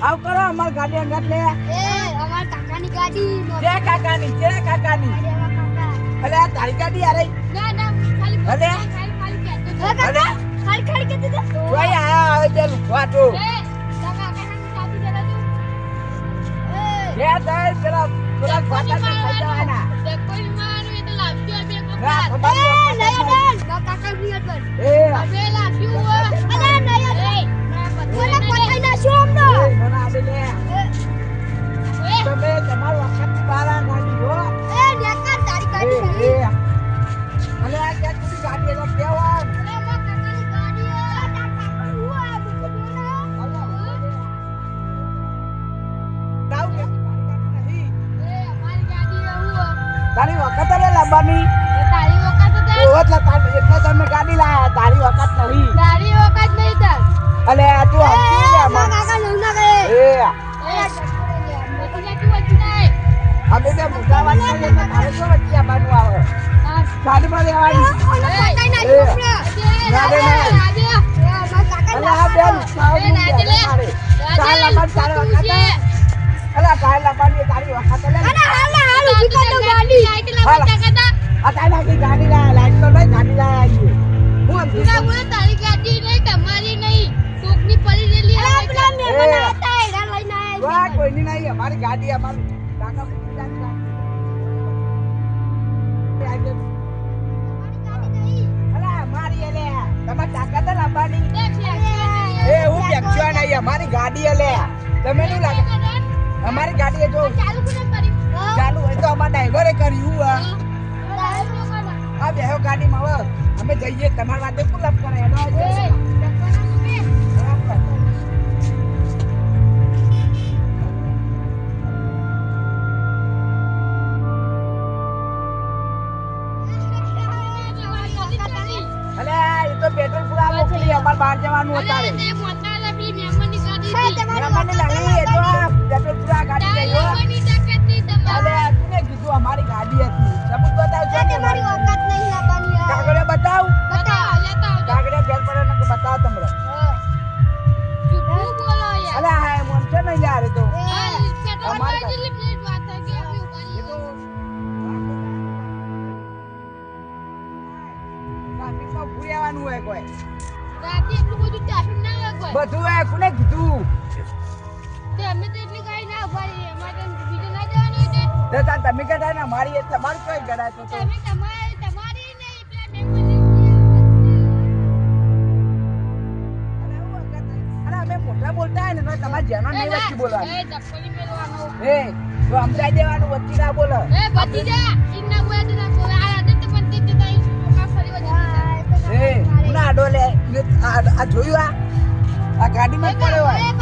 સંગત લે એ અમાર કાકાની ગાડી જે કાકાની જે કાકાની અરે કાકા. આ તારી ગાડી યાર ના ના ખાલી અરે. ખાલી ખાલી. ખાલી ખાલી કહેતો હતો. જોઈ આયા તે લુખવાટો એ, તારા કાકાને ચાબી જરા દો. એ, જે થાય પેલા પેલા ફાટા તો ખાઈ તારી વખત લાંબાની. એ તારી વખત જ હે. ઓવત લા એટલે તમે ગાડી લાયા. તારી વખત નહીં. તારી વખત નહીં તાર. અલે આ તું સમજી લે માં કાકા લઉં ના ગયે એ. અમે બે મોટા વાળા તારે શું વચ્ચે આવવાનું આવે? ગાડી માં લેવાની નાખ્યો ના, ના, ના. રાજે. એ, મારા કાકા અલે આ બેન તારે તાર તારે વખત. અલે તારી વખત હાલ હાલ ઊભી કર કોઈની નહીં અમારી ગાડી અમારી. કાકા અમારી ગાડી અલે. તમે નહીં લાગે? અમારી ગાડી જો ચાલુ એ તો અમારા ડ્રાઈવરે કર્યું. આ બેહો ગાડીમાં હવે અમે જઈએ તમારી વાતે પુલઅપ કરે તો પેટ્રોલ પૂરા મોકલી અમારે બહાર જવાનું અત્યારે. એ તો પેટ્રોલ પૂરા ગાડી ગયો કીધું? અમારી હોય એટલું બધું ના હોય કોઈ. બધું હોય કોને કીધું? તે અમે તો એટલી ગાડી ના ઉપાડી, અમારે બીજે ના જવાનું હોય તો. તાર તમે કહેતા ને મારી તમારું કઈ તો તો તમે તમારી- તમારી નહીં, પેલા અમે મોટા બોલતા હોય ને તો તમારે જેનો નહીં વચ્ચે બોલવાનું. એ તો સમજાઈ દેવાનું વચ્ચે ના બોલો. એ વચ્ચે જા. ઇન્ના બોલે તો ના બોલે. આ રાતે તો પણ તે તે ચોખા ફરી વચ્ચે એ ને આ આ જોયું આ? આ ગાડીમાં જ પડ્યો હોય